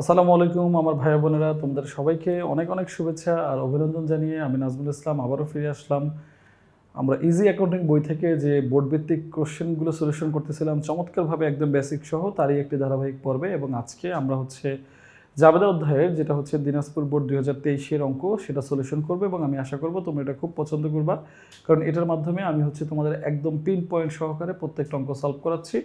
আসসালামু আলাইকুম, আমার ভাই বোনেরা, তোমাদের সবাইকে অনেক অনেক শুভেচ্ছা আর অভিনন্দন জানিয়ে আমি নাজমুল ইসলাম আবারও ফিরে আসলাম। আমরা ইজি অ্যাকাউন্টিং বই থেকে যে বোর্ড ভিত্তিক কোশ্চেনগুলো সলিউশন করতেছিলাম, চমৎকারভাবে একদম বেসিক সহ তারই একটি ধারাবাহিক পর্বে এবং আজকে আমরা হচ্ছে জাবেদা অধ্যায়ের, যেটা হচ্ছে দিনাজপুর বোর্ড দুই হাজার তেইশের অঙ্ক, সেটা সলিউশন করবে এবং আমি আশা করব তোমরা এটা খুব পছন্দ করবা। কারণ এটার মাধ্যমে আমি হচ্ছে তোমাদের একদম পিন পয়েন্ট সহকারে প্রত্যেকটা অঙ্ক সলভ করাচ্ছি।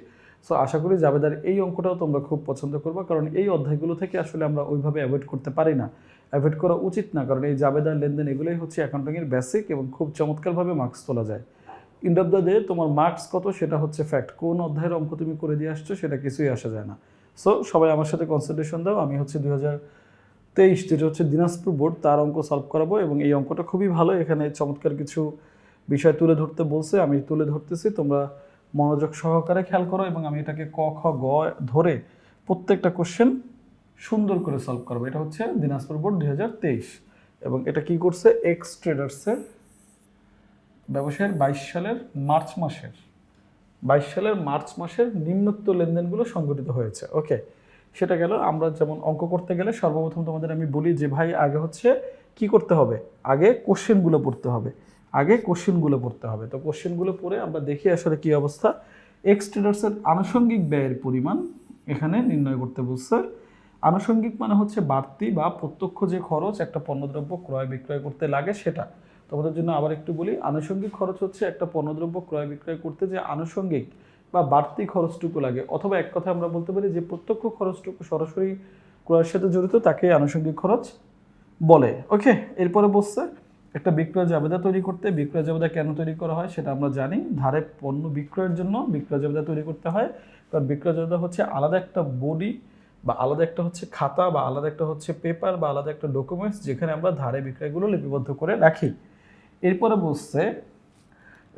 সো আশা করি জাবেদার এই অঙ্কটাও তোমরা খুব পছন্দ করবে, কারণ এই অধ্যায়গুলো থেকে আসলে আমরা ওইভাবে অ্যাভয়েড করতে পারি না। অ্যাভয়েড করা উচিত না, কারণ এই জাবেদার লেনদেন এগুলোই হচ্ছে অ্যাকাউন্টিংয়ের বেসিক এবং খুব চমৎকারভাবে মার্কস তোলা যায়। ইন্ড অফ দ্য ডে তোমার মার্কস কত সেটা হচ্ছে ফ্যাক্ট কোন অধ্যায়ের অঙ্ক তুমি করে দিয়ে আসছো সেটা কিছুই আসা যায় না। সো সবাই আমার সাথে কনসেন্ট্রেশন দাও। আমি হচ্ছে দুই তেইশ, যেটা হচ্ছে দিনাজপুর বোর্ড তার অঙ্ক সলভ করাবো এবং এই অঙ্কটা খুবই ভালো। এখানে চমৎকার কিছু বিষয় তুলে ধরতে বলছে, আমি তুলে ধরতেছি। তোমরা মনোযোগ সহকারে খেয়াল করো এবং আমি এটাকে ক, খ, গ ধরে প্রত্যেকটা কোশ্চেন সুন্দর করে সলভ করব। এটা হচ্ছে দিনাজপুর বোর্ড দুই হাজার তেইশ। এবং এটা কি করছে? এক্স ট্রেডার্সের ব্যবসায়ের বাইশ সালের মার্চ মাসের। বাইশ সালের মার্চ মাসের নিম্নোক্ত লেনদেনগুলো সংঘটিত হয়েছে। ওকে সেটা গেল, আমরা যেমন অঙ্ক করতে গেলে সর্বপ্রথম তোমাদের আমি বলি যে, ভাই, আগে হচ্ছে কি করতে হবে? আগে কোশ্চেনগুলো পড়তে হবে। আগে কোশ্চেনগুলো পড়তে হবে। তো কোশ্চেনগুলো পড়ে আমরা দেখি আসলে কি অবস্থা। এক্স ট্রেডার্সের আনুষঙ্গিক ব্যয়ের পরিমাণ এখানে নির্ণয় করতে বলছে। আনুষঙ্গিক মানে হচ্ছে বাড়তি বা প্রত্যক্ষ যে খরচ একটা পণ্যদ্রব্য ক্রয় বিক্রয় করতে লাগে সেটা। তোমাদের জন্য আবার একটু বলি, আনুষঙ্গিক খরচ হচ্ছে একটা পণ্যদ্রব্য ক্রয় বিক্রয় করতে যে আনুষঙ্গিক বা বাড়তি খরচটুকু লাগে। অথবা এক কথা আমরা বলতে পারি যে প্রত্যক্ষ খরচটুকু সরাসরি ক্রয়ের সাথে জড়িত তাকে আনুষঙ্গিক খরচ বলে। ওকে এরপরে বলছে একটা বিক্রয় জাবেদা তৈরি করতে, বিক্রয় জাবেদা কেন তৈরি করা হয় সেটা আমরা জানি। ধারে পণ্য বিক্রয়ের জন্য বিক্রয় জাবেদা তৈরি করতে হয়। কারণ বিক্রয় জাবেদা হচ্ছে আলাদা একটা বডি বা আলাদা একটা হচ্ছে খাতা বা আলাদা একটা হচ্ছে পেপার বা আলাদা একটা ডকুমেন্টস যেখানে আমরা ধারে বিক্রয়গুলো লিপিবদ্ধ করে রাখি। এরপরে বলছে,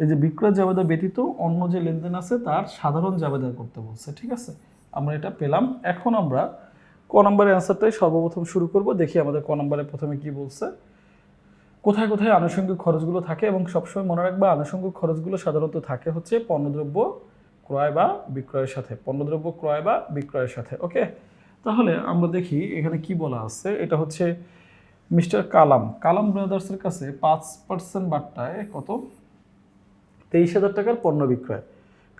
এই যে বিক্রয় জাবেদা ব্যতীত অন্য যে লেনদেন আছে তার সাধারণ জাবেদা করতে বলছে, ঠিক আছে? আমরা এটা পেলাম। এখন আমরা ক নম্বরের অ্যান্সারটাই সর্বপ্রথম শুরু করব। দেখি আমাদের ক নম্বরে প্রথমে কি বলছে। কোথায় কোথায় আনুষঙ্গিক খরচগুলো থাকে এবং সবসময় মনে রাখবা আনুষঙ্গিক খরচগুলো সাধারণত থাকে হচ্ছে পণ্যদ্রব্য ক্রয় বা বিক্রয়ের সাথে, পণ্যদ্রব্য ক্রয় বা বিক্রয়ের সাথে ওকে তাহলে আমরা দেখি এখানে কি বলা আছে, এটা হচ্ছে মিস্টার কালাম কালাম ব্রাদার্সের কাছে পাঁচ পার্সেন্ট বাট্টায় কত? তেইশ হাজার টাকার পণ্য বিক্রয়।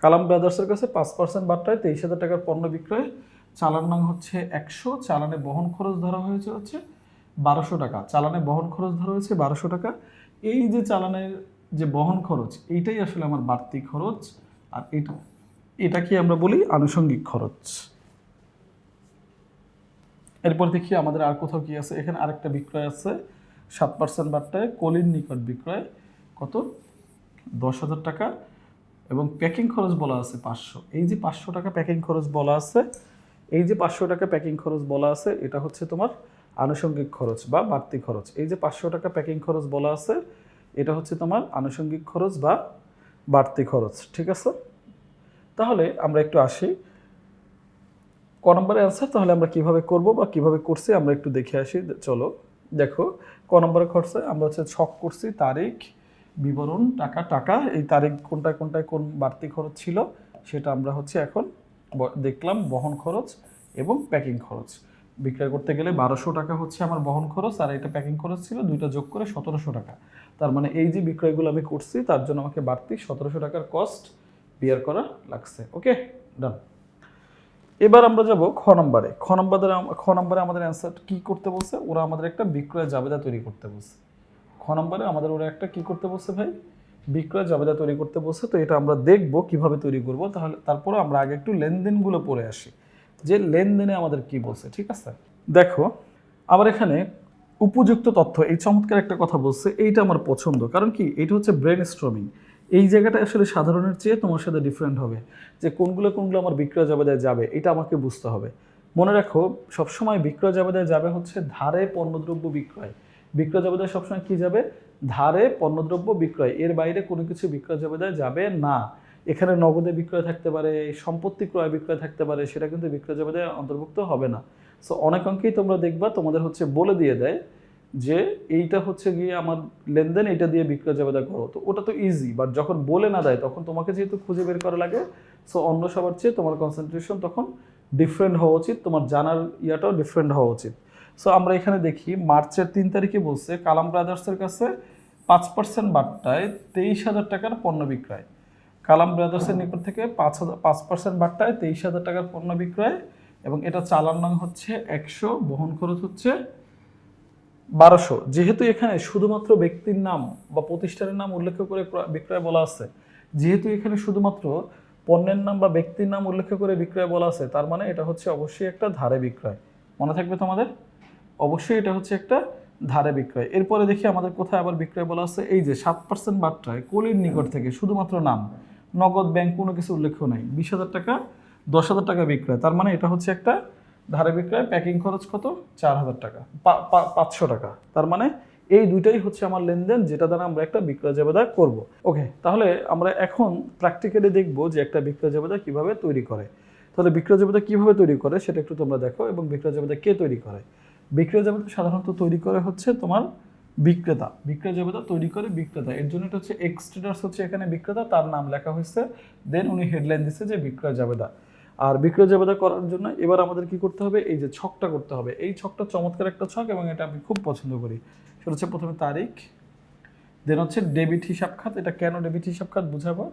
কালাম ব্রাদার্সের কাছে পাঁচ পার্সেন্ট বাট্টায় তেইশ হাজার টাকার পণ্য বিক্রয়। চালান নাম হচ্ছে একশো, চালানে বহন খরচ ধরা হয়েছে হচ্ছে বারোশো টাকা। চালানে বহন খরচ ধরা হয়েছে বারোশো টাকা। এই যে চালানের যে বহন খরচ, এইটাই আসলে আমার বাড়তি খরচ। আর এটা এটা কি আমরা বলি? আনুষঙ্গিক খরচ। এরপর দেখি আমাদের আর কোথাও কি আছে? এখানে আরেকটা বিক্রয় আছে। সাত পার্সেন্ট বার্তায় কলির নিকট বিক্রয়। কত? দশ হাজার টাকা। এবং প্যাকিং খরচ বলা আছে পাঁচশো। এই যে পাঁচশো টাকা প্যাকিং খরচ বলা আছে, এই যে পাঁচশো টাকা প্যাকিং খরচ বলা আছে, এটা হচ্ছে তোমার আনুষঙ্গিক খরচ বা বাড়তি খরচ। এই যে পাঁচশো টাকা প্যাকিং খরচ বলা আছে, এটা হচ্ছে তোমার আনুষঙ্গিক খরচ বা বাড়তি খরচ, ঠিক আছে? তাহলে আমরা একটু আসি। ক নম্বরে অ্যান্সার তাহলে আমরা কীভাবে করব বা কীভাবে করছি আমরা একটু দেখে আসি। চলো, দেখো, ক নম্বরে খরচে আমরা হচ্ছে ছক করছি, তারিখ, বিবরণ, টাকা টাকা, এই তারিখ কোনটায় কোনটায় কোন বাড়তি খরচ ছিল, সেটা আমরা হচ্ছে এখন দেখলাম বহন খরচ এবং প্যাকিং খরচ। বিক্রয় করতে গেলে বারোশো টাকা হচ্ছে আমার বহন খরচ, আর এটা প্যাকিং খরচ ছিল দুইটা যোগ করে সতেরোশো টাকা। তার মানে এই যে বিক্রয়গুলো আমি করছি, তার জন্য আমাকে বাড়তি সতেরোশো টাকার কস্ট বিয়ার করা লাগছে। ওকে ডান এবার আমরা যাব খ নম্বরে। খ নম্বরে খ নম্বরে আমাদের অ্যান্সার কি করতে বলছে? ওরা আমাদের একটা বিক্রয় জাবেদা তৈরি করতে বলছে। খ নম্বরে আমাদের ওরা একটা কি করতে বলছে ভাই? বিক্রয় জাবেদা তৈরি করতে বলছে। তো এটা আমরা দেখব কীভাবে তৈরি করব। তাহলে তারপরে আমরা আগে একটু লেনদেনগুলো পড়ে আসি। যে লেনদেনে আমাদের কি বলছে, ঠিক আছে? দেখো আমার এখানে উপযুক্ত তথ্য, এই চমৎকার একটা কথা বলছে, এইটা আমার পছন্দ। কারণ কি? এটা হচ্ছে ব্রেন স্ট্রমিং এই জায়গাটা আসলে সাধারণের চেয়ে তোমার সাথে ডিফারেন্ট হবে। যে কোনগুলো কোনগুলো আমার বিক্রয় জাবেদায় যাবে, এটা আমাকে বুঝতে হবে। মনে রাখো, সবসময় বিক্রয় জাবেদায় যাবে হচ্ছে ধারে পণ্যদ্রব্য বিক্রয়। বিক্রয় জাবেদায় সবসময় কি যাবে? ধারে পণ্যদ্রব্য বিক্রয়। এর বাইরে কোনো কিছু বিক্রয় জাবেদায় যাবে না। এখানে নগদে বিক্রয় থাকতে পারে, সম্পত্তি ক্রয় বিক্রয় থাকতে পারে, সেটা কিন্তু বিক্রয় জাবেদায় অন্তর্ভুক্ত হবে না। সো অনেক অঙ্কেই তোমরা দেখবা, তোমাদের হচ্ছে বলে দিয়ে দেয় যে এইটা হচ্ছে গিয়ে আমার লেনদেন এটা দিয়ে বিক্রয় জাবেদা করো। তো ওটা তো ইজি বাট যখন বলে না দেয়, তখন তোমাকে যেহেতু খুঁজে বের করা লাগে সো অন্য সবার চেয়ে তোমার কনসেন্ট্রেশন তখন ডিফারেন্ট হওয়া উচিত, তোমার জানার ইয়াটাও ডিফারেন্ট হওয়া উচিত। সো আমরা এখানে দেখি, মার্চের তিন তারিখে বলছে, কালাম ব্রাদার্সের কাছে পাঁচ পার্সেন্ট বাট্টায় তেইশ হাজার টাকার পণ্য বিক্রয়। কালাম ব্রাদার্সের নিকট থেকে পাঁচ হাজার, পাঁচ পার্সেন্ট বাট্টায় তেইশ হাজার টাকার পণ্য বিক্রয় এবং এটা চালান নং হচ্ছে একশো, বহন খরচ হচ্ছে বারোশো। যেহেতু এখানে শুধুমাত্র ব্যক্তির নাম বা প্রতিষ্ঠানের নাম উল্লেখ করে বিক্রয় বলা আছে, যেহেতু এখানে শুধুমাত্র পণ্যের নাম বা ব্যক্তির নাম উল্লেখ করে বিক্রয় বলা আছে, তার মানে এটা হচ্ছে অবশ্যই একটা ধারে বিক্রয়। মনে থাকবে তোমাদের? অবশ্যই এটা হচ্ছে একটা ধারে বিক্রয়। এরপরে দেখি আমাদের কোথায় আবার বিক্রয় বলা আছে। এই যে সাত পার্সেন্ট বাট্রায় কলির নিকট থেকে শুধুমাত্র নাম। নগদ ব্যাংক কোনো কিছু উল্লেখ নাই। বিশ হাজার টাকা, দশ হাজার টাকা বিক্রয়। তার মানে এটা হচ্ছে একটা ধারে বিক্রয় প্যাকিং খরচ কত? চার হাজার টাকা। পাঁচশো টাকা। তার মানে এই দুইটাই হচ্ছে আমার লেনদেন, যেটা দ্বারা আমরা একটা বিক্রয় জাবেদা করব। ওকে তাহলে আমরা এখন প্র্যাকটিক্যালি দেখব যে একটা বিক্রয় জাবেদা কীভাবে তৈরি করে। তাহলে বিক্রয় জাবেদা কীভাবে তৈরি করে সেটা একটু তোমরা দেখো, এবং বিক্রয় জাবেদা কে তৈরি করে? বিক্রয় জাবেদা সাধারণত তৈরি করে হচ্ছে তোমার বিক্রেতা, বিক্রয় জাবেদা তৈরি করে বিক্রেতা। এর জন্য এটা হচ্ছে এক্সট্রেডার্স হচ্ছে এখানে বিক্রেতা, তার নাম লেখা হয়েছে। দেন উনি হেডলাইন দিচ্ছে যে বিক্রয় জাবেদা আর বিক্রয় জাবেদা করার জন্য এবার আমাদের কি করতে হবে? এই যে ছকটা করতে হবে। এই ছকটা চমৎকার একটা ছক এবং এটা আমি খুব পছন্দ করি। সেটা হচ্ছে প্রথমে তারিখ দেন হচ্ছে ডেবিট হিসাব খাত। এটা কেন ডেবিট হিসাব খাত বুঝাবো?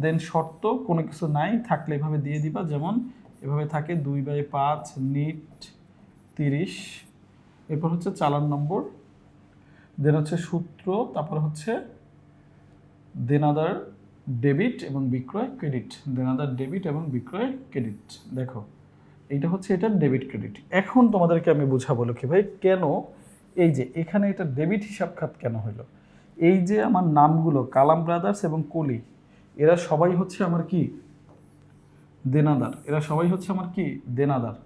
দেন শর্ত, কোনো কিছু নাই, থাকলে এভাবে দিয়ে দিবা। যেমন এভাবে থাকে দুই বাই পাঁচ নিট তিরিশ। এরপর হচ্ছে চালান নম্বর। দেন হচ্ছে সূত্র, তারপর হচ্ছে দেনাদার ডেবিট এবং বিক্রয় ক্রেডিট দেনাদার ডেবিট এবং বিক্রয় ক্রেডিট দেখো, এইটা হচ্ছে এটার ডেবিট ক্রেডিট এখন তোমাদেরকে আমি বোঝাবো কি ভাই, কেন এই যে এখানে এটা ডেবিট হিসাব খাত কেন হলো এই যে আমার নামগুলো, কালাম ব্রাদার্স এবং কলি, এরা সবাই হচ্ছে আমার কি? দেনাদার এরা সবাই হচ্ছে আমার কি? দেনাদার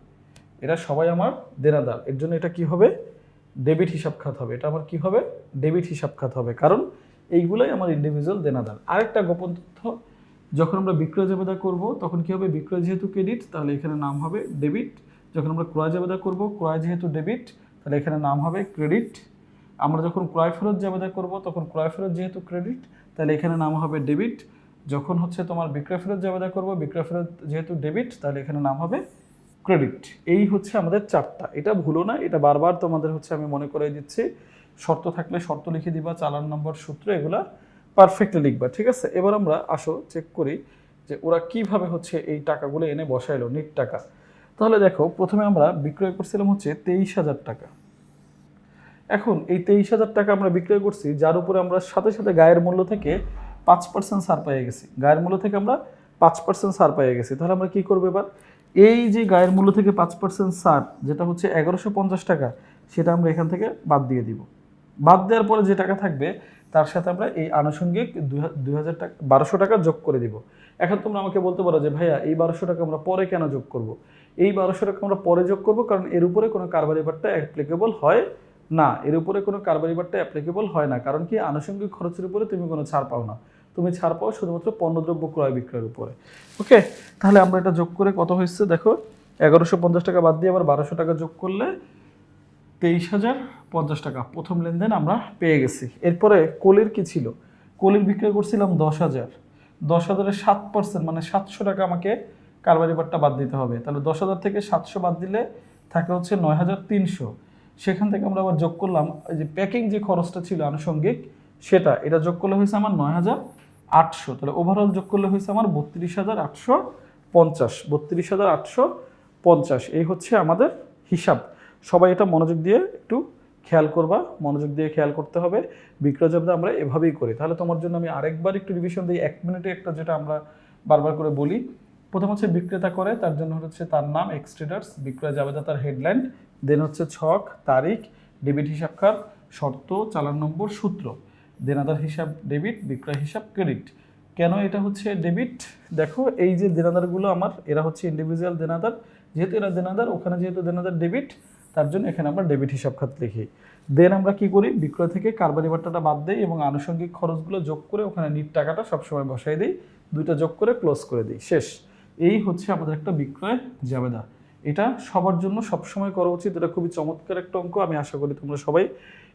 এরা সবাই আমার দেনাদার এর জন্য এটা কি হবে? ডেবিট হিসাব খাত হবে। এটা আমার কি হবে? ডেবিট হিসাব খাত হবে। কারণ এইগুলাই আমার ইন্ডিভিজুয়াল দেনাদার। আরেকটা গোপন তথ্য, যখন আমরা বিক্রয় জাবেদা করব, তখন কি হবে? বিক্রয় যেহেতু ক্রেডিট তাহলে এখানে নাম হবে ডেবিট যখন আমরা ক্রয় জাবেদা করব, ক্রয় যেহেতু ডেবিট তাহলে এখানে নাম হবে ক্রেডিট আমরা যখন ক্রয় ফেরত জাবেদা করব, তখন ক্রয় ফেরত যেহেতু ক্রেডিট তাহলে এখানে নাম হবে ডেবিট যখন হচ্ছে তোমার বিক্রয় ফেরত জাবেদা করব, বিক্রয় ফেরত যেহেতু ডেবিট তাহলে এখানে নাম হবে ক্রেডিট। এই হচ্ছে আমাদের চারটা। এটা ভুলো না, এটা বারবার তোমাদের হচ্ছে আমি মনে করাই দিচ্ছি। শর্ত থাকলে শর্ত লিখে দিবা, চালান নম্বর সূত্র, এগুলা পারফেক্টলি লিখবা, ঠিক আছে? এবার আমরা আসো চেক করি যে ওরা কীভাবে হচ্ছে এই টাকাগুলো এনে বসাইলো নিট টাকা। তাহলে দেখো, প্রথমে আমরা বিক্রয় করছিলাম হচ্ছে তেইশ হাজার টাকা। এখন এই তেইশ হাজার টাকা আমরা বিক্রয় করছি, যার উপরে আমরা সাথে সাথে গায়ের মূল্য থেকে পাঁচ পার্সেন্ট সার পেয়ে গেছি। গায়ের মূল্য থেকে আমরা পাঁচ পার্সেন্ট সার পাইয়ে গেছি। তাহলে আমরা কি করব এবার? এই যে গায়ের মূল্য থেকে পাঁচ পার্সেন্ট ছাড়, যেটা হচ্ছে এগারোশো পঞ্চাশ টাকা, সেটা আমরা এখান থেকে বাদ দিয়ে দিব। বাদ দেওয়ার পরে যে টাকা থাকবে, তার সাথে আমরা এই আনুষঙ্গিক দুই হাজার টাকা বারোশো টাকা যোগ করে দিব। এখন তোমরা আমাকে বলতে পারো যে, ভাইয়া, এই বারোশো টাকা আমরা পরে কেন যোগ করব? এই বারোশো টাকা আমরা পরে যোগ করব কারণ এর উপরে কোনো কারবারি বারটা অ্যাপ্লিকেবল হয় না। এর উপরে কোনো কারবারি বারটা অ্যাপ্লিকেবল হয় না। কারণ কি? আনুষঙ্গিক খরচের উপরে তুমি কোনো ছাড় পাও না। তুমি ছাড় পাও শুধুমাত্র পণ্যদ্রব্য ক্রয় বিক্রয়ের উপরে। ওকে? তাহলে আমরা এটা যোগ করে কত হয়েছে? দেখো, এগারোশো পঞ্চাশ টাকা বাদ দিয়ে আবার বারোশো টাকা যোগ করলে তেইশ হাজার পঞ্চাশ টাকা। প্রথম লেনদেন আমরা পেয়ে গেছি। এরপরে কোলের কি ছিল? কোলের বিক্রয় করছিলাম দশ হাজার। দশ হাজারের সাত পার্সেন্ট মানে সাতশো টাকা আমাকে কারবারি বারটা বাদ দিতে হবে। তাহলে দশ হাজার থেকে সাতশো বাদ দিলে থাকে হচ্ছে নয় হাজার তিনশো। সেখান থেকে আমরা আবার যোগ করলাম যে প্যাকিং যে খরচটা ছিল আনুষঙ্গিক, সেটা, এটা যোগ করলে হয়েছে আমার নয় হাজার আটশো। তাহলে ওভারঅল যোগ করলে হয়েছে আমার বত্রিশ হাজার আটশো পঞ্চাশ। বত্রিশ হাজার আটশো পঞ্চাশ। এই হচ্ছে আমাদের হিসাব। সবাই এটা মনোযোগ দিয়ে একটু খেয়াল করবা, মনোযোগ দিয়ে খেয়াল করতে হবে। বিক্রয় জব্দ আমরা এভাবেই করি। তাহলে তোমার জন্য আমি আরেকবার একটু রিভিশন দিই। এক মিনিটে একটা যেটা আমরা বারবার করে বলি। প্রথম হচ্ছে বিক্রেতা করে, তার জন্য হচ্ছে তার নাম এক্সট্রেডার্স বিক্রয় জাবেদা তার হেডলাইন দেন হচ্ছে ছক, তারিখ ডেবিট হিসাব খাত শর্ত, চালান নম্বর, সূত্র। দেনাদার হিসাব ডেবিট, বিক্রয় হিসাব, ক্রেডিট। কেন এটা হচ্ছে ডেবিট? দেখো, এই যে দেনাদারগুলো আমার, এরা হচ্ছে ইন্ডিভিজুয়াল দেনাদার। যেহেতু এরা দেনাদার, ওখানে যেহেতু দেনাদার ডেবিট, তার জন্য এখানে আমরা ডেবিট হিসাব খাত লিখি। দেন আমরা কি করি? বিক্রয় থেকে কারবারি বার্তাটা বাদ দিই এবং আনুষঙ্গিক খরচগুলো যোগ করে ওখানে নিট টাকাটা সবসময় বসাই দিই। দুইটা যোগ করে ক্লোজ করে দিই। শেষ। এই হচ্ছে আমাদের একটা বিক্রয় জাবেদা। এটা সবার জন্য সবসময় করা উচিত। এটা খুবই চমৎকার একটা অঙ্ক। আমি আশা করি তোমরা সবাই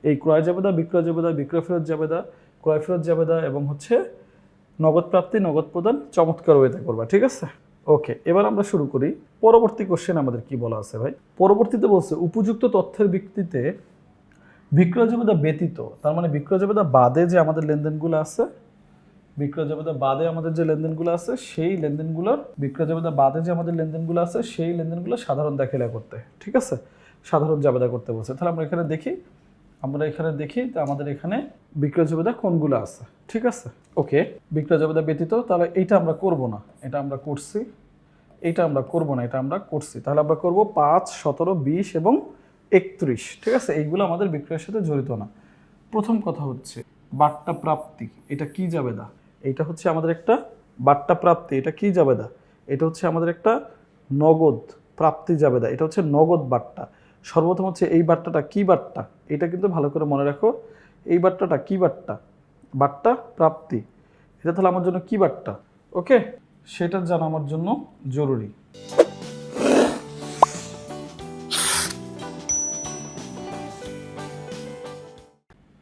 এই ক্রয় জাবেদা, বিক্রয় জাবেদা, বিক্রয় ফেরত জাবেদা, ক্রয় ফেরত জাবেদা এবং হচ্ছে নগদ প্রাপ্তি, নগদ প্রদান চমৎকার ওয়েতে করবা, ঠিক আছে? ওকে, এবার আমরা শুরু করি। পরবর্তী কোশ্চেন আমাদের কি বলা আছে ভাই? পরবর্তীতে বলছে, উপযুক্ত তথ্যের ভিত্তিতে বিক্রয় জমিদা ব্যতীত তার মানে বিক্রয় জমিদা বাদে যে আমাদের লেনদেনগুলো আছে, বিক্রয় জমিদা বাদে আমাদের যে লেনদেনগুলো আছে, সেই লেনদেনগুলোর বিক্রয় জমিদা বাদে যে আমাদের লেনদেনগুলো আছে, সেই লেনদেনগুলো সাধারণ দাখিলা করতে, ঠিক আছে? সাধারণ জাবেদা করতে বলছে। তাহলে আমরা এখানে দেখি আমরা এখানে দেখি তো আমাদের এখানে বিক্রয় জবেদা কোনগুলো আছে। ঠিক আছে? ওকে, বিক্রয় জবেদা ব্যতীত তাহলে এইটা আমরা করব না। এটা আমরা করছি। এইটা আমরা করব না, এটা আমরা করছি। তাহলে আমরা করব পাঁচ, সতেরো, বিশ এবং একত্রিশ। ঠিক আছে? এইগুলো আমাদের বিক্রয়ের সাথে জড়িত না। প্রথম কথা হচ্ছে বাট্টা প্রাপ্তি। এটা কি জাবেদা? এইটা হচ্ছে আমাদের একটা বাট্টা প্রাপ্তি। এটা কি জাবেদা? এটা হচ্ছে আমাদের একটা নগদ প্রাপ্তি জাবেদা। এটা হচ্ছে নগদ বাট্টা সর্বপ্রথম হচ্ছে এই বার্তাটা কি বার্তা? এটা কিন্তু ভালো করে মনে রাখো। এই বার্তাটা কি বার্তা? বার্তা প্রাপ্তি। এটা তাহলে আমার জন্য কি বার্তা? ওকে? সেটা জানা আমার জন্য জরুরি।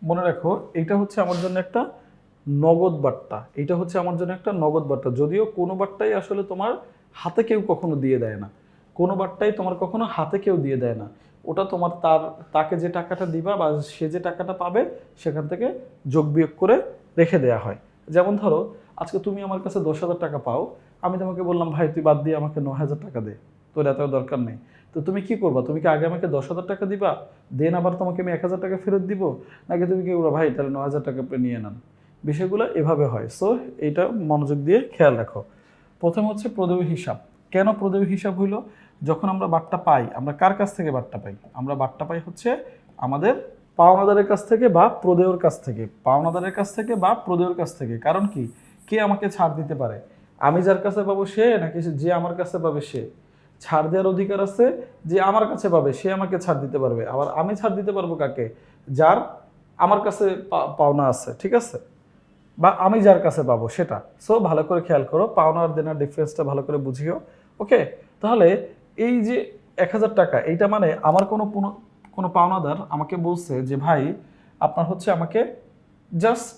মনে রাখো, এটা হচ্ছে আমার জন্য একটা নগদ বার্তা। এটা হচ্ছে আমার জন্য একটা নগদ বার্তা। যদিও কোনো বার্তাই আসলে তোমার হাতে কেউ কখনো দিয়ে দেয় না। কোনো বার্তাই তোমার কখনো হাতে কেউ দিয়ে দেয় না। ওটা তোমার তার, তাকে যে টাকাটা দিবা বা সে যে টাকাটা পাবে, সেখান থেকে যোগ বিয়োগ করে রেখে দেয়া হয়। যেমন ধরো, আজকে তুমি আমার কাছে দশ হাজার টাকা পাও, আমি তোমাকে বললাম, ভাই, তুই বাদ দিয়ে আমাকে ন হাজার টাকা দে। তোর এত দরকার নেই। তো তুমি কি করবা? তুমি কি আগে আমাকে দশ হাজার টাকা দিবা? দেন আবার তোমাকে আমি এক হাজার টাকা ফেরত দিব? নাকি তুমি কি করবা ভাই, তাহলে ন হাজার টাকা নিয়ে নেন? বিষয়গুলো এভাবে হয়। সো, এইটা মনোযোগ দিয়ে খেয়াল রাখো। প্রথম হচ্ছে প্রদেয় হিসাব। কেন প্রদেয় হিসাব হইল? যখন আমরা বাট্টা পাই, আমরা কার কাছ থেকে বাট্টা পাই? আমরা বাট্টা পাই হচ্ছে আমাদের পাওনাদারের কাছ থেকে বা প্রদেয়র কাছ থেকে। পাওনাদারের কাছ থেকে বা প্রদেয়র কাছ থেকে। কারণ কি? কে আমাকে ছাড় দিতে পারে? আমি যার কাছে পাবো সে, নাকি যে আমার কাছে পাবে সে? ছাড় দেওয়ার অধিকার আছে যে আমার কাছে পাবে, সে আমাকে ছাড় দিতে পারবে। আবার আমি ছাড় দিতে পারব কাকে? যার আমার কাছে পাওনা আছে, ঠিক আছে? বা আমি যার কাছে পাবো সেটা। সো ভালো করে খেয়াল করো। পাওনা আর দেনার ডিফারেন্সটা ভালো করে বুঝিও। ওকে তাহলে এই যে এক হাজার টাকা, এইটা মানে আমার কোনো কোনো পাওনাদার আমাকে বলছে যে, ভাই, আপনার হচ্ছে আমাকে জাস্ট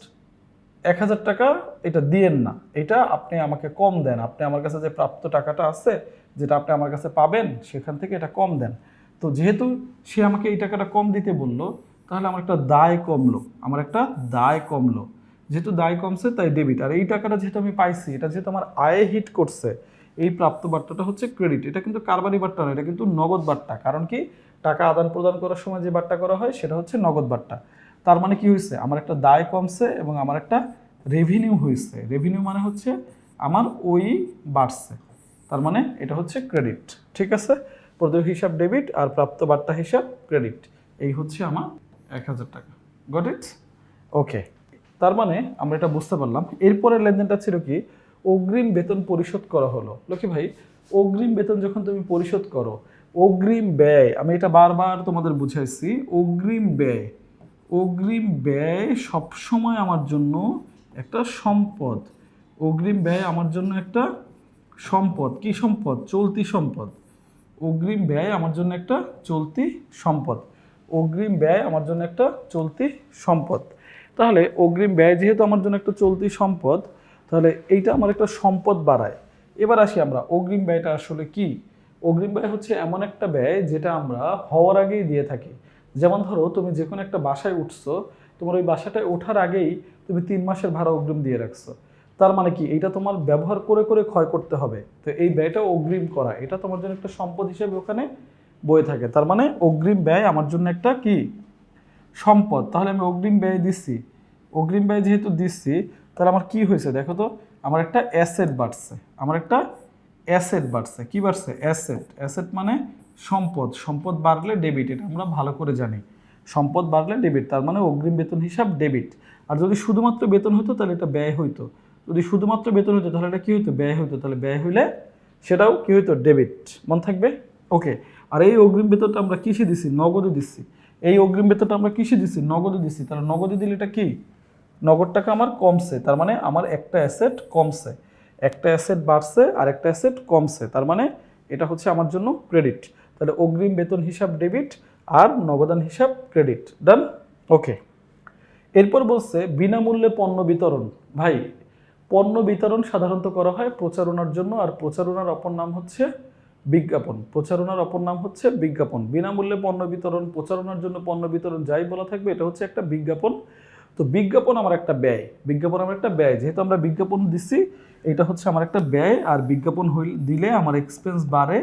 এক হাজার টাকা এটা দিয়েন না। এটা আপনি আমাকে কম দেন। আপনি আমার কাছে যে প্রাপ্ত টাকাটা আছে, যেটা আপনি আমার কাছে পাবেন, সেখান থেকে এটা কম দেন। তো যেহেতু সে আমাকে এই টাকাটা কম দিতে বলল, তাহলে আমার একটা দায় কমলো। আমার একটা দায় কমলো। যেহেতু দায় কমছে, তাই ডেবিট আর এই টাকাটা যেহেতু আমি পাইছি, এটা যেহেতু আমার আয়ে হিট করছে এই প্রাপ্ত বার্তাটা হচ্ছে ক্রেডিট এটা কিন্তু কারবারি বার্তা না, এটা কিন্তু নগদ বার্তা। কারণ কি? টাকা আদান প্রদান করার সময় যে বার্তা করা হয়, সেটা হচ্ছে নগদ বার্তা। তার মানে কি হয়েছে আমার একটা দায় কমছে এবং আমার একটা রেভিনিউ হয়েছে রেভিনিউ মানে হচ্ছে আমার ওই বাড়ছে। তার মানে এটা হচ্ছে ক্রেডিট ঠিক আছে? প্রদেয় হিসাব ডেবিট আর প্রাপ্ত বার্তা হিসাব ক্রেডিট এই হচ্ছে আমার এক হাজার টাকা। গট ইট ওকে তার মানে আমরা এটা বুঝতে পারলাম। এরপরের লেনদেনটা ছিল কি? অগ্রিম বেতন পরিশোধ করা হলো। লক্ষ্মী ভাই, অগ্রিম বেতন যখন তুমি পরিশোধ করো, অগ্রিম ব্যয়, আমি এটা বারবার তোমাদের বুঝাইছি, অগ্রিম ব্যয় অগ্রিম ব্যয় সবসময় আমার জন্য একটা সম্পদ। অগ্রিম ব্যয় আমার জন্য একটা সম্পদ। কি সম্পদ? চলতি সম্পদ। অগ্রিম ব্যয় আমার জন্য একটা চলতি সম্পদ। অগ্রিম ব্যয় আমার জন্য একটা চলতি সম্পদ। তাহলে অগ্রিম ব্যয় যেহেতু আমার জন্য একটা চলতি সম্পদ তাহলে এইটা আমার একটা সম্পদ বাড়ায়। এবার আসি আমরা, অগ্রিম ব্যয়টা আসলে কি? অগ্রিম ব্যয় হচ্ছে এমন একটা ব্যয় যেটা আমরা হওয়ার আগেই দিয়ে থাকি। যেমন ধরো, তুমি যে কোনো একটা বাসায় উঠছো, তোমার ওই বাসাটায় ওঠার আগেই তুমি তিন মাসের ভাড়া অগ্রিম দিয়ে রাখছো। তার মানে কি? এটা তোমার ব্যবহার করে করে ক্ষয় করতে হবে। তো এই ব্যয়টা অগ্রিম করা, এটা তোমার জন্য একটা সম্পদ হিসেবে ওখানে বয়ে থাকে। তার মানে অগ্রিম ব্যয় আমার জন্য একটা কি? সম্পদ। তাহলে আমি অগ্রিম ব্যয় দিচ্ছি। অগ্রিম ব্যয় যেহেতু দিচ্ছি তাহলে আমার কি হয়েছে? দেখো তো, আমার একটা অ্যাসেট বাড়ছে। আমার একটা অ্যাসেট বাড়ছে। কি বাড়ছে? অ্যাসেট অ্যাসেট মানে সম্পদ। সম্পদ বাড়লে ডেবিট এটা আমরা ভালো করে জানি। সম্পদ বাড়লে ডেবিট তার মানে অগ্রিম বেতন হিসাব ডেবিট আর যদি শুধুমাত্র বেতন হতো, তাহলে এটা ব্যয় হইতো। যদি শুধুমাত্র বেতন হতো তাহলে এটা কী হইতো? ব্যয় হইতো। তাহলে ব্যয় হইলে সেটাও কি হইতো? ডেবিট মন থাকবে? ওকে আর এই অগ্রিম বেতনটা আমরা কিসে দিছি? নগদে দিচ্ছি এই অগ্রিম বেতনটা আমরা কিসে দিচ্ছি নগদে দিচ্ছি তাহলে নগদে দিলে এটা কি? নগদ টাকা আমার কমছে, তার মানে আমার একটা অ্যাসেট কমছে। একটা অ্যাসেট বাড়ছে আর একটা অ্যাসেট কমছে, তার মানে এটা হচ্ছে আমার জন্য ক্রেডিট তাহলে অগ্রিম বেতন হিসাব ডেবিট আর নগদান হিসাব ক্রেডিট ডান ওকে এরপর বলছে, বিনামূল্যে পণ্য বিতরণ। ভাই, পণ্য বিতরণ সাধারণত করা হয় প্রচারণার জন্য আর প্রচারণার অপর নাম হচ্ছে বিজ্ঞাপন। প্রচারণার অপর নাম হচ্ছে বিজ্ঞাপন। বিনামূল্যে পণ্য বিতরণ, প্রচারণার জন্য পণ্য বিতরণ যাই বলা থাকবে, এটা হচ্ছে একটা বিজ্ঞাপন। তো বিজ্ঞাপন আমার একটা ব্যয়। বিজ্ঞাপন আমার একটা ব্যয়। যেহেতু আমরা বিজ্ঞাপন দিচ্ছি এটা হচ্ছে আমার একটা ব্যয়। আর বিজ্ঞাপন দিলে আমার এক্সপেন্স বাড়ে।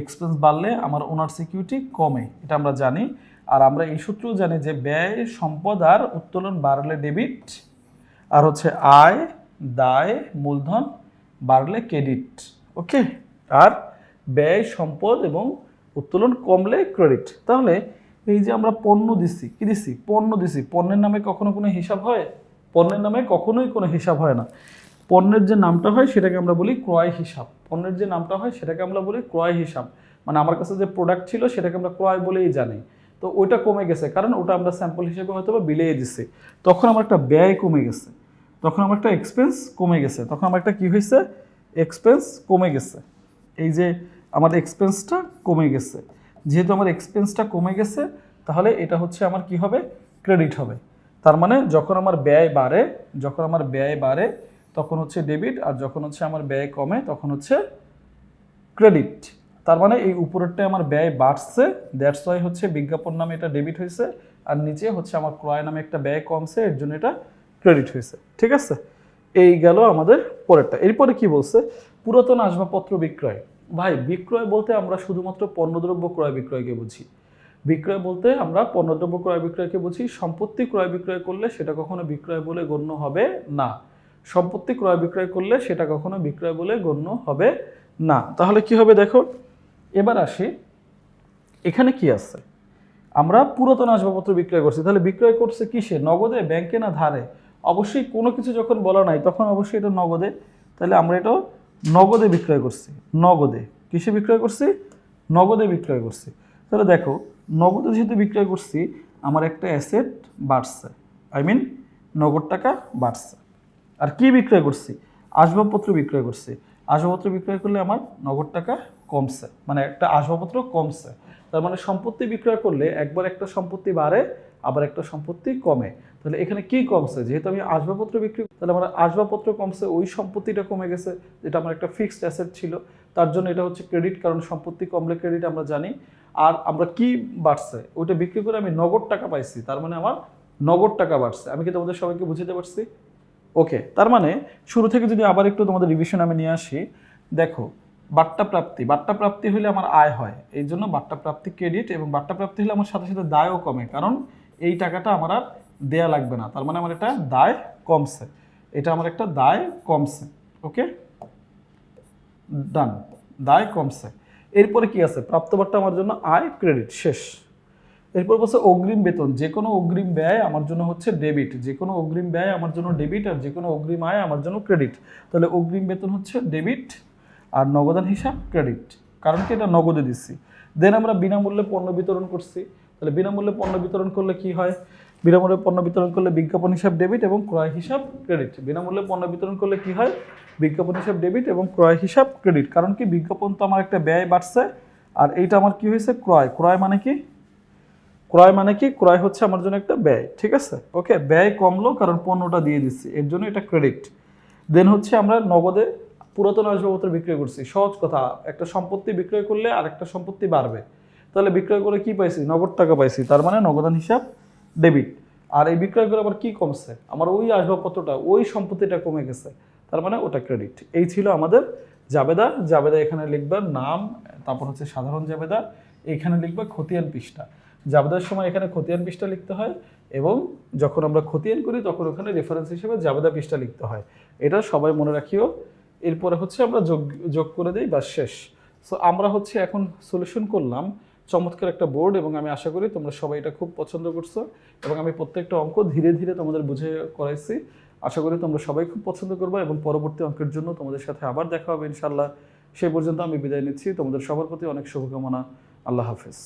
এক্সপেন্স বাড়লে আমার ওনার সিকিউরিটি কমে, এটা আমরা জানি। আর আমরা এই সূত্রেও জানি যে ব্যয়, সম্পদ আর উত্তোলন বাড়লে ডেবিট আর হচ্ছে আয়, দায়, মূলধন বাড়লে ক্রেডিট ওকে আর ব্যয়, সম্পদ এবং উত্তোলন কমলে ক্রেডিট তাহলে এই যে আমরা পণ্য দিচ্ছি কি দিচ্ছি পণ্য দিচ্ছি পণ্যের নামে কখনো কোনো হিসাব হয়? পণ্যের নামে কখনোই কোনো হিসাব হয় না। পণ্যের যে নামটা হয় সেটাকে আমরা বলি ক্রয় হিসাব। পণ্যের যে নামটা হয় সেটাকে আমরা বলি ক্রয় হিসাব। মানে আমার কাছে যে প্রোডাক্ট ছিল সেটাকে আমরা ক্রয় বলেই জানি। তো ওইটা কমে গেছে। কারণ ওটা আমরা স্যাম্পল হিসেবে হয়তো বা বিলিয়ে দিচ্ছি তখন আমার একটা ব্যয় কমে গেছে। তখন আমার একটা এক্সপেন্স কমে গেছে। তখন আমার একটা কী হয়েছে? এক্সপেন্স কমে গেছে। এই যে আমার এক্সপেন্সটা কমে গেছে। যেহেতু আমার এক্সপেন্সটা কমে গেছে, তাহলে এটা হচ্ছে আমার কি হবে? ক্রেডিট হবে। তার মানে যখন আমার ব্যয় বাড়ে, যখন আমার ব্যয় বাড়ে, তখন হচ্ছে ডেবিট আর যখন হচ্ছে আমার ব্যয় কমে, তখন হচ্ছে ক্রেডিট তার মানে এই উপরেরটায় আমার ব্যয় বাড়ছে দ্যাটস ওয়াই হচ্ছে বিজ্ঞাপন নামে এটা ডেবিট হয়েছে, আর নিচে হচ্ছে আমার ক্রয় নামে একটা ব্যয় কমছে, এর জন্য এটা ক্রেডিট হয়েছে। ঠিক আছে? এই গেল আমাদের পরেরটা। এরপরে কি বলছে? পুরাতন আসবাবপত্র বিক্রয়। ভাই, বিক্রয় বলতে আমরা শুধুমাত্র পণ্যদ্রব্য ক্রয় বিক্রয়কে বুঝি। বিক্রয় বলতে আমরা পণ্যদ্রব্য ক্রয় বিক্রয়কে বুঝি, সম্পত্তি ক্রয় বিক্রয় করলে সেটা কখনো বিক্রয় বলে গণ্য হবে না। সম্পত্তি ক্রয় বিক্রয় করলে সেটা কখনো বিক্রয় বলে গণ্য হবে না। তাহলে কি হবে দেখো? এবার আসি, এখানে কি আছে? আমরা পুরাতন আসবাবপত্র বিক্রয় করছি। তাহলে বিক্রয় করছে কিসে? নগদে, ব্যাংকে না ধারে? অবশ্যই কোনো কিছু যখন বলা নাই, তখন অবশ্যই এটা নগদে। তাহলে আমরা এটাও নগদে বিক্রয় করছি, নগদে। কিসে বিক্রয় করছি? নগদে বিক্রয় করছি। তাহলে দেখো, নগদে যেহেতু বিক্রয় করছি, আমার একটা অ্যাসেট বাড়ছে। আই মিন নগদ টাকা বাড়ছে। আর কি বিক্রয় করছি? আসবাবপত্র বিক্রয় করছি। আসবাবপত্র বিক্রয় করলে আমার নগদ টাকা কমছে মানে একটা আসবাবপত্র কমছে। তার মানে সম্পত্তি বিক্রয় করলে একবার একটা সম্পত্তি বাড়ে, আবার একটা সম্পত্তি কমে। তাহলে এখানে কি কমছে? যেহেতু আমি আসবাবপত্র বিক্রি তাহলে আমার আসবাবপত্র কমছে, ওই সম্পত্তিটা কমে গেছে, যেটা আমার একটা ফিক্সড অ্যাসেট ছিল। তার জন্য এটা হচ্ছে ক্রেডিট কারণ সম্পত্তি কমলে ক্রেডিট আমরা জানি। আর আমরা কি বাড়ছে? ওইটা বিক্রি করে আমি নগদ টাকা পাইছি, তার মানে আমার নগদ টাকা বাড়ছে। আমি কি তোমাদের সবাইকে বুঝাতে পারছি? ওকে তার মানে শুরু থেকে যদি আবার একটু তোমাদের রিভিশন আমি নিয়ে আসি, দেখো বাট্টা প্রাপ্তি বাট্টা প্রাপ্তি হলে আমার আয় হয় এই জন্য বাট্টা প্রাপ্তি ক্রেডিট এবং বাট্টা প্রাপ্তি হলে আমার সাথে সাথে দায়ও কমে, কারণ এই টাকাটা আমার আর দেয়া লাগবে না, তার মানে আমার এটা দায় কমছে, এটা আমার একটা দায় কমছে ওকে ডান দায় কমছে। এরপরে কি আছে? প্রাপ্তবারটা আমার জন্য আয় ক্রেডিট শেষ। এরপর বলছে অগ্রিম বেতন, যে কোনো অগ্রিম ব্যয় আমার জন্য হচ্ছে ডেবিট যে কোনো অগ্রিম ব্যয় আমার জন্য ডেবিট আর যে কোনো অগ্রিম আয় আমার জন্য ক্রেডিট তাহলে অগ্রিম বেতন হচ্ছে ডেবিট আর নগদান হিসাব ক্রেডিট কারণ কি? এটা নগদে দিচ্ছি। দেন আমরা বিনামূল্যে পণ্য বিতরণ করছি। তাহলে বিনামূল্যে পণ্য বিতরণ করলে কি হয়? বিনামূল্যে পণ্য বিতরণ করলে বিজ্ঞাপন হিসাব ডেবিট এবং ক্রয় হিসাব ক্রেডিট বিনামূল্যে পণ্য বিতরণ করলে কি হয়? বিজ্ঞাপন হিসাব ডেবিট এবং ক্রয় হিসাব ক্রেডিট কারণ কি? বিজ্ঞাপন তো আমার একটা ব্যয় বাড়ছে। আর এইটা আমার কি হয়েছে? ক্রয়। ক্রয় মানে কি? ক্রয় মানে কি? ক্রয় হচ্ছে আমার জন্য একটা ব্যয়, ঠিক আছে? ওকে, ব্যয় কমলো কারণ পণ্যটা দিয়ে দিচ্ছি, এর জন্য এটা ক্রেডিট দেন হচ্ছে আমরা নগদে পুরাতন আসবাবপত্র বিক্রয় করছি, সহজ কথা, একটা সম্পত্তি বিক্রয় করলে আরেকটা সম্পত্তি বাড়বে। তাহলে বিক্রয় করে কি পাইছি? নগদ টাকা পাইছি, তার মানে নগদান হিসাব ডেবিট আর এই বিক্রয় করে আবার কি কমছে? আমার ওই আসবাবপত্রটা, ওই সম্পত্তিটা কমে গেছে, তার মানে ওটা ক্রেডিট এই ছিল আমাদের জাবেদা। জাবেদা এখানে লিখবা নাম, তারপর হচ্ছে সাধারণ জাবেদা, এখানে লিখবা খতিয়ান পৃষ্ঠা। জাবেদার সময় এখানে খতিয়ান পৃষ্ঠা লিখতে হয় এবং যখন আমরা খতিয়ান করি, তখন ওখানে রেফারেন্স হিসেবে জাবেদা পৃষ্ঠা লিখতে হয়। এটা সবাই মনে রাখিও। এরপরে হচ্ছে আমরা যোগ যোগ করে দিই বা শেষ। সো আমরা হচ্ছে এখন সলিউশন করলাম। চমৎকার একটা বোর্ড এবং আমি আশা করি তোমরা সবাই এটা খুব পছন্দ করছ এবং আমি প্রত্যেকটা অঙ্ক ধীরে ধীরে তোমাদের বুঝে করাইছি। আশা করি তোমরা সবাই খুব পছন্দ করবে এবং পরবর্তী অঙ্কের জন্য তোমাদের সাথে আবার দেখা হবে ইনশাল্লাহ সেই পর্যন্ত আমি বিদায় নিচ্ছি। তোমাদের সবার প্রতি অনেক শুভকামনা। আল্লাহ হাফেজ।